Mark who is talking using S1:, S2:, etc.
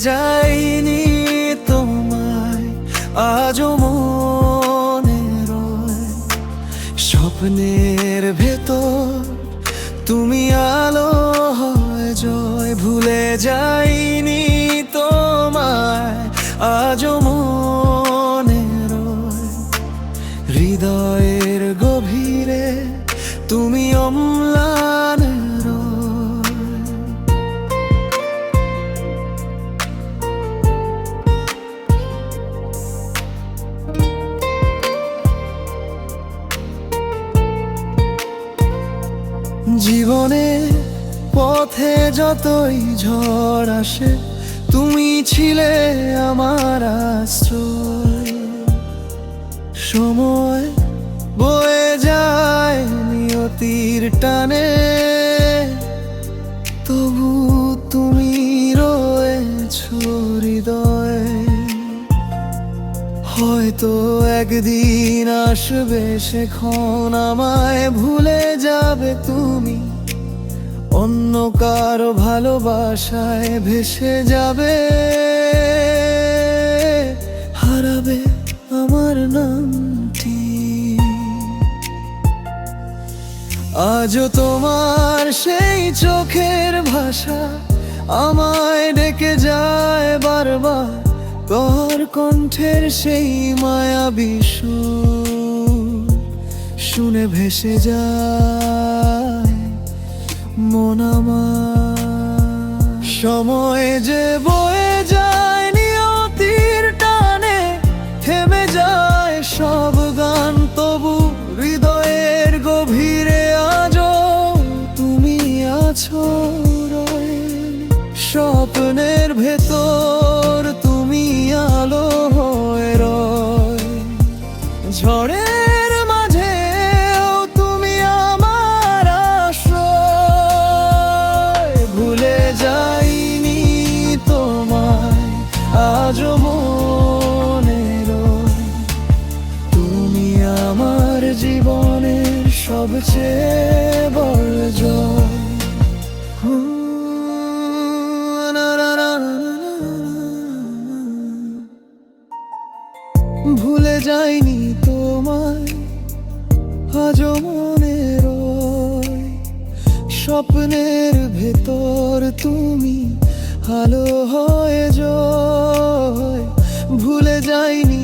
S1: যাইনি তোমায় আজ মনে স্বপ্নের ভেতর তুমি আলো হয় জয় ভুলে যাইনি জীবনে পথে যতই ঝড় আসে, তুমি ছিলে আমার আশ্রয়। সময় বয়ে যায় নিয়তির টানে, তবু তুমি রয়েছো হৃদয়ে। হয়তো একদিন আসবে সেখন আমায় ভুলে যাবে তুমি। অন্য কারও ভালোবাসায় ভেসে যাবে, হারাবে আমার নামটি। আজও তোমার সেই চোখের ভাষা আমায় ডেকে যায় বারবার। তোর কণ্ঠের সেই মায়া সুর শুনে ভেসে যায় মন সময় যে বয়ে যায় নিয়তির টানে, থেমে যায় সব গান, তবু হৃদয়ের গভীরে আজও তুমি আছো স্বপ্নের ভেতর আমার জীবনের সবচেয়ে বড় জয়। ভুলে যাইনি তোমায়, আজও মনে রয়। স্বপ্নের ভেতর তুমি আলো হয়ে জয়। ভুলে যাইনি